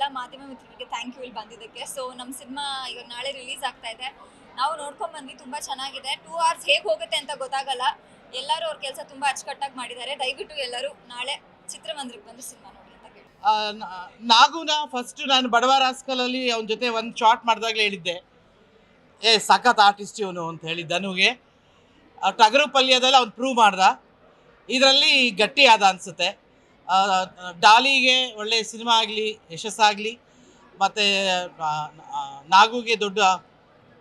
ಎಲ್ಲ ಮಾಧ್ಯಮ ಮಿತ್ರರಿಗೆ ಥ್ಯಾಂಕ್ ಯು ಇಲ್ಲಿ ಬಂದಿದ್ದಕ್ಕೆ. ಸೊ ನಮ್ಮ ಸಿನಿಮಾ ಇವಾಗ ನಾಳೆ ರಿಲೀಸ್ ಆಗ್ತಾ ಇದೆ. ನಾವು ನೋಡ್ಕೊಂಡು ಬಂದ್ವಿ, ತುಂಬಾ ಚೆನ್ನಾಗಿದೆ. ಟೂ ಅವರ್ಸ್ ಹೇಗೆ ಹೋಗುತ್ತೆ ಅಂತ ಗೊತ್ತಾಗಲ್ಲ. ಎಲ್ಲರೂ ಅವ್ರ ಕೆಲಸ ತುಂಬಾ ಅಚ್ಚುಕಟ್ಟಾಗಿ ಮಾಡಿದ್ದಾರೆ. ದಯವಿಟ್ಟು ಎಲ್ಲರೂ ನಾಳೆ ಚಿತ್ರಮಂದಿರಕ್ಕೆ ಬಂದು ಸಿನಿಮಾ ನೋಡಿ ಅಂತ ಕೇಳಿ ನಾಗುನ ಫಸ್ಟ್ ನಾನು ಬಡವ ರಾಸ್ಕಲಲ್ಲಿ ಅವನ ಜೊತೆ ಒಂದು ಶಾರ್ಟ್ ಮಾಡಿದಾಗಲೇ ಹೇಳಿದ್ದೆ. ಏ, ಸಖತ್ ಆರ್ಟಿಸ್ಟ್ ಇವನು ಅಂತ ಹೇಳಿ ಧನುಗೆ. ಟಗರು ಪಲ್ಯದಲ್ಲಿ ಅವ್ನು ಪ್ರೂವ್ ಮಾಡ್ದ. ಇದರಲ್ಲಿ ಗಟ್ಟಿ ಆದ ಅನಿಸುತ್ತೆ. ಡಾಲಿಗೆ ಒಳ್ಳೆ ಸಿನಿಮಾ ಆಗಲಿ, ಯಶಸ್ಸಾಗಲಿ, ಮತ್ತು ನಾಗುಗೆ ದೊಡ್ಡ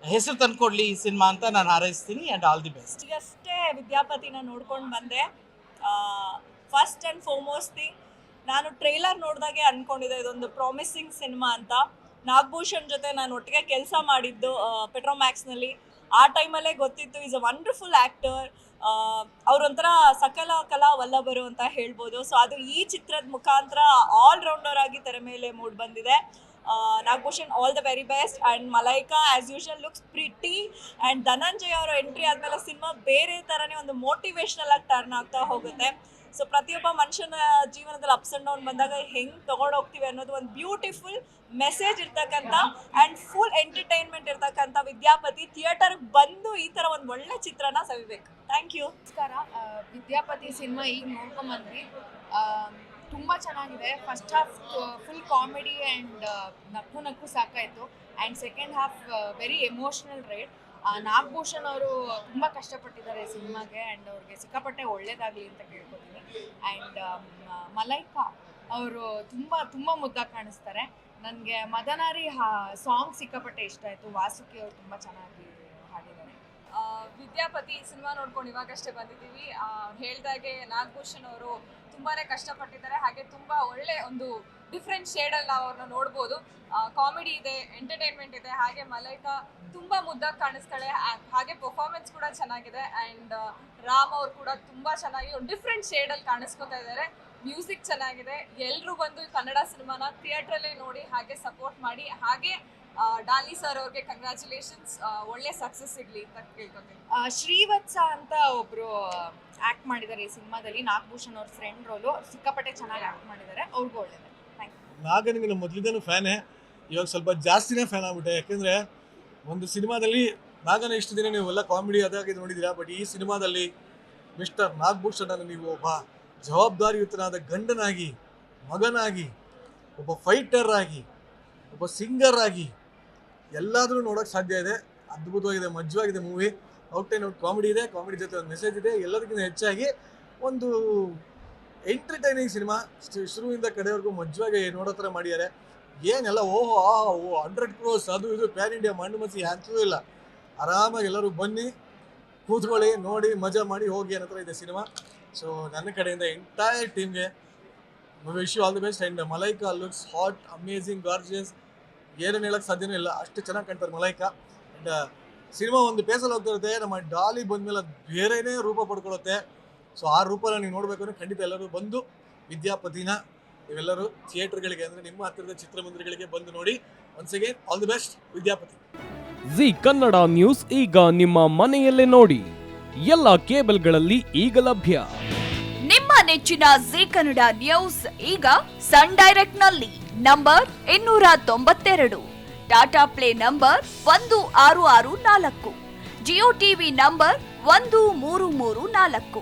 ಹೆಸರು ತಂದುಕೊಡ್ಲಿ ಈ ಸಿನಿಮಾ ಅಂತ ನಾನು ಹಾರೈಸ್ತೀನಿ ಆ್ಯಂಡ್ ಆಲ್ ದಿ ಬೆಸ್ಟ್ ಈಗಷ್ಟೇ ವಿದ್ಯಾಪತಿನ ನೋಡ್ಕೊಂಡು ಬಂದೆ. ಫಸ್ಟ್ ಆ್ಯಂಡ್ ಫೋಮೋಸ್ಟ್ ಥಿಂಗ್ ನಾನು ಟ್ರೈಲರ್ ನೋಡಿದಾಗೆ ಅಂದ್ಕೊಂಡಿದ್ದೆ ಇದೊಂದು ಪ್ರಾಮಿಸಿಂಗ್ ಸಿನಿಮಾ ಅಂತ. ನಾಗಭೂಷಣ್ ಜೊತೆ ನಾನು ಒಟ್ಟಿಗೆ ಕೆಲಸ ಮಾಡಿದ್ದು ಪೆಟ್ರೋಮ್ಯಾಕ್ಸ್ನಲ್ಲಿ ಆ ಟೈಮಲ್ಲೇ ಗೊತ್ತಿತ್ತು ಈಸ್ ಅ ವಂಡರ್ಫುಲ್ ಆ್ಯಕ್ಟರ್ ಅವರೊಂಥರ ಸಕಲ ಕಲಾ ವಲ್ಲಭರು ಅಂತ ಹೇಳ್ಬೋದು. ಸೊ ಅದು ಈ ಚಿತ್ರದ ಮುಖಾಂತರ ಆಲ್ ರೌಂಡರ್ ಆಗಿ ತೆರೆ ಮೇಲೆ ಮೂಡ್ ಬಂದಿದೆ. Nagabhushan all the very best and Malaika as usual looks pretty and Dhananjay ಅವರ ಎಂಟ್ರಿ ಆದಮೇಲೆ ಸಿನಿಮಾ ಬೇರೆ ಥರನೇ ಒಂದು ಮೋಟಿವೇಶ್ನಲ್ ಆಗಿ ಟರ್ನ್ ಆಗ್ತಾ ಹೋಗುತ್ತೆ. ಸೊ ಪ್ರತಿಯೊಬ್ಬ ಮನುಷ್ಯನ ಜೀವನದಲ್ಲಿ ಅಪ್ಸ್ ಅಂಡ್ ಡೌನ್ ಬಂದಾಗ ಹೆಂಗೆ ತೊಗೊಂಡೋಗ್ತೀವಿ ಅನ್ನೋದು ಒಂದು ಬ್ಯೂಟಿಫುಲ್ ಮೆಸೇಜ್ ಇರ್ತಕ್ಕಂಥ ಆ್ಯಂಡ್ ಫುಲ್ ಎಂಟರ್ಟೈನ್ಮೆಂಟ್ ಇರ್ತಕ್ಕಂಥ ವಿದ್ಯಾಪತಿ ಥಿಯೇಟರ್ಗೆ ಬಂದು ಈ ಥರ ಒಂದು ಒಳ್ಳೆ ಚಿತ್ರನ ಸವಿಬೇಕು. ಥ್ಯಾಂಕ್ ಯು ನಮಸ್ಕಾರ. ವಿದ್ಯಾಪತಿ ಸಿನಿಮಾ ಈಗ ನೋಡ್ಕೊಂಬಂದ್ವಿ ತುಂಬ ಚೆನ್ನಾಗಿದೆ. First half full comedy and ನಕ್ಕು ನಕ್ಕು ಸಾಕಾಯಿತು. And second half very emotional ride Nagabhushan ಅವರು ತುಂಬ ಕಷ್ಟಪಟ್ಟಿದ್ದಾರೆ ಸಿನಿಮಾಗೆ ಆ್ಯಂಡ್ ಅವ್ರಿಗೆ ಸಿಕ್ಕಾಪಟ್ಟೆ ಒಳ್ಳೇದಾಗಲಿ ಅಂತ ಕೇಳ್ಕೊತೀನಿ. ಆ್ಯಂಡ್ ಮಲೈಕಾ ಅವರು ತುಂಬ ತುಂಬ ಮುದ್ದಾಗಿ ಕಾಣಿಸ್ತಾರೆ. ನನಗೆ ಮದನಾರಿ ಸಾಂಗ್ ಸಿಕ್ಕಾಪಟ್ಟೆ ಇಷ್ಟ ಆಯಿತು. ವಾಸುಕಿ ಅವರು ತುಂಬ ಚೆನ್ನಾಗಿ ಹಾಡಿದ್ದಾರೆ. ವಿದ್ಯಾಪತಿ ಸಿನಿಮಾ ನೋಡ್ಕೊಂಡು ಇವಾಗಷ್ಟೇ ಬಂದಿದ್ದೀವಿ. ಹೇಳ್ದಾಗೆ ನಾಗಭೂಷಣ್ ಅವರು ತುಂಬಾನೇ ಕಷ್ಟಪಟ್ಟಿದ್ದಾರೆ. ಹಾಗೆ ತುಂಬಾ ಒಳ್ಳೆ ಒಂದು ಡಿಫ್ರೆಂಟ್ ಶೇಡಲ್ಲಿ ನಾವು ಅವ್ರನ್ನ ನೋಡ್ಬೋದು. ಕಾಮಿಡಿ ಇದೆ ಎಂಟರ್ಟೈನ್ಮೆಂಟ್ ಇದೆ, ಹಾಗೆ ಮಲೈಕಾ ತುಂಬಾ ಮುದ್ದಾಗಿ ಕಾಣಿಸ್ತಾಳೆ ಹಾಗೆ ಪರ್ಫಾರ್ಮೆನ್ಸ್ ಕೂಡ ಚೆನ್ನಾಗಿದೆ ಆ್ಯಂಡ್ ರಾಮ್ ಅವ್ರು ಕೂಡ ತುಂಬಾ ಚೆನ್ನಾಗಿ ಡಿಫ್ರೆಂಟ್ ಶೇಡಲ್ಲಿ ಕಾಣಿಸ್ಕೊತಾ ಇದ್ದಾರೆ ಮ್ಯೂಸಿಕ್ ಚೆನ್ನಾಗಿದೆ. ಎಲ್ಲರೂ ಬಂದು ಕನ್ನಡ ಸಿನಿಮಾನ ಥಿಯೇಟ್ರಲ್ಲೇ ನೋಡಿ ಹಾಗೆ ಸಪೋರ್ಟ್ ಮಾಡಿ. ಹಾಗೆ ಡಾಲಿ ಸರ್ ಅವ್ರಿಗೆ ಕಂಗ್ರ್ಯಾಚುಲೇಷನ್ಸ್ ಒಳ್ಳೆ ಸಕ್ಸಸ್ ಸಿಗ್ಲಿ ಅಂತ ಕೇಳ್ಕೊತೀನಿ. ಶ್ರೀವತ್ಸ ಅಂತ ಒಬ್ರು ಆಕ್ಟ್ ಮಾಡಿದ್ದಾರೆ ಈ ಸಿನಿಮಾದಲ್ಲಿ. ನಾಗಭೂಷಣ್ ಅವ್ರ ಫ್ರೆಂಡ್ ರೋಲು ಸಿಕ್ಕಾಪಟ್ಟೆ ಚೆನ್ನಾಗಿ ಆಕ್ಟ್ ಮಾಡಿದ್ದಾರೆ ಅವ್ರಿಗೂ ಒಳ್ಳೇದು ಥ್ಯಾಂಕ್ ನಿಮಗೆ ಮೊದಲಿಂದನೂ ಫ್ಯಾನೇ. ಇವಾಗ ಸ್ವಲ್ಪ ಜಾಸ್ತಿನೇ ಫ್ಯಾನ್ ಆಗ್ಬಿಟ್ಟೆ. ಯಾಕೆಂದರೆ ಒಂದು ಸಿನಿಮಾದಲ್ಲಿ ನಾಗನ ಇಷ್ಟು ದಿನ ನೀವೆಲ್ಲ ಕಾಮಿಡಿ ಅದಾಗಿ ನೋಡಿದ್ದೀರಾ ಬಟ್ ಈ ಸಿನಿಮಾದಲ್ಲಿ ಮಿಸ್ಟರ್ ನಾಗಭೂಷಣನ ನೀವು ಒಬ್ಬ ಜವಾಬ್ದಾರಿಯುತನಾದ ಗಂಡನಾಗಿ, ಮಗನಾಗಿ, ಒಬ್ಬ ಫೈಟರ್ ಆಗಿ, ಒಬ್ಬ ಸಿಂಗರ್ ಆಗಿ ಎಲ್ಲಾದರೂ ನೋಡೋಕ್ಕೆ ಸಾಧ್ಯ ಇದೆ. ಅದ್ಭುತವಾಗಿದೆ ಮಜ್ವಾಗಿದೆ movie out and out comedy ಇದೆ ಕಾಮಿಡಿ ಜೊತೆ ಒಂದು ಮೆಸೇಜ್ ಇದೆ. ಎಲ್ಲದಕ್ಕಿಂತ ಹೆಚ್ಚಾಗಿ ಒಂದು ಎಂಟರ್ಟೈನಿಂಗ್ ಸಿನಿಮಾ ಶುರುವಿಂದ ಕಡೆವರೆಗೂ ಮಜ್ವಾಗಿ ನೋಡೋ ಥರ ಮಾಡಿದ್ದಾರೆ. ಏನೆಲ್ಲ, ಓಹೋ, ಆಹೋ ಓ ಹಂಡ್ರೆಡ್ ಕ್ರೋಸ್ ಅದು ಇದು ಪ್ಯಾನ್ ಇಂಡಿಯಾ ಮಣ್ಣು ಮಸಿ ಅಂತೂ ಇಲ್ಲ. ಆರಾಮಾಗಿ ಎಲ್ಲರೂ ಬನ್ನಿ, ಕೂತ್ಕೊಳ್ಳಿ, ನೋಡಿ, ಮಜಾ ಮಾಡಿ ಹೋಗಿ ಅನ್ನೋ ಥರ ಇದೆ ಸಿನಿಮಾ. ಸೊ ನನ್ನ ಕಡೆಯಿಂದ ಎಂಟೈರ್ ಟೀಮ್ಗೆ wish you all the best and Malaika looks hot amazing gorgeous ಏನೇನು ಹೇಳಕ್ಕೆ ಸಾಧ್ಯನೇ ಇಲ್ಲ. ಅಷ್ಟು ಚೆನ್ನಾಗಿ ಕಾಣ್ತಾರೆ ಮಲೈಕಾ. ಆ್ಯಂಡ್ ಸಿನಿಮಾ ಒಂದು ಪೇಸಲ್ಲಿ ಹೋಗ್ತಿರುತ್ತೆ ನಮ್ಮ ಡಾಲಿ ಬಂದ ಮೇಲೆ ಬೇರೆನೇ ರೂಪ ಪಡ್ಕೊಳ್ಳುತ್ತೆ. ಸೊ ಆ ರೂಪದಲ್ಲಿ ನೀವು ನೋಡಬೇಕು ಅಂದರೆ ಖಂಡಿತ ಎಲ್ಲರೂ ಬಂದು ವಿದ್ಯಾಪತಿನ ನೀವೆಲ್ಲರೂ ಥಿಯೇಟರ್ಗಳಿಗೆ ಅಂದರೆ ನಿಮ್ಮ ಹತ್ತಿರದ ಚಿತ್ರಮಂದಿರಗಳಿಗೆ ಬಂದು ನೋಡಿ once again all the best Vidyapati. Zee Kannada news ಈಗ ನಿಮ್ಮ ಮನೆಯಲ್ಲೇ ನೋಡಿ. ಎಲ್ಲ ಕೇಬಲ್ಗಳಲ್ಲಿ ಈಗ ಲಭ್ಯ. ನಿಮ್ಮ ನೆಚ್ಚಿನ ಜಿ ಕನ್ನಡ ನ್ಯೂಸ್ ಈಗ ಸನ್ ಡೈರೆಕ್ಟ್ನಲ್ಲಿ ನಂಬರ್ ಇನ್ನೂರ ತೊಂಬತ್ತೆರಡು. ಟಾಟಾ ಪ್ಲೇ ನಂಬರ್ ಒಂದು ಆರು ಆರು ನಾಲ್ಕು. ಜಿಯೋ ಟಿವಿ ನಂಬರ್ ಒಂದು ಮೂರು ಮೂರು ನಾಲ್ಕು.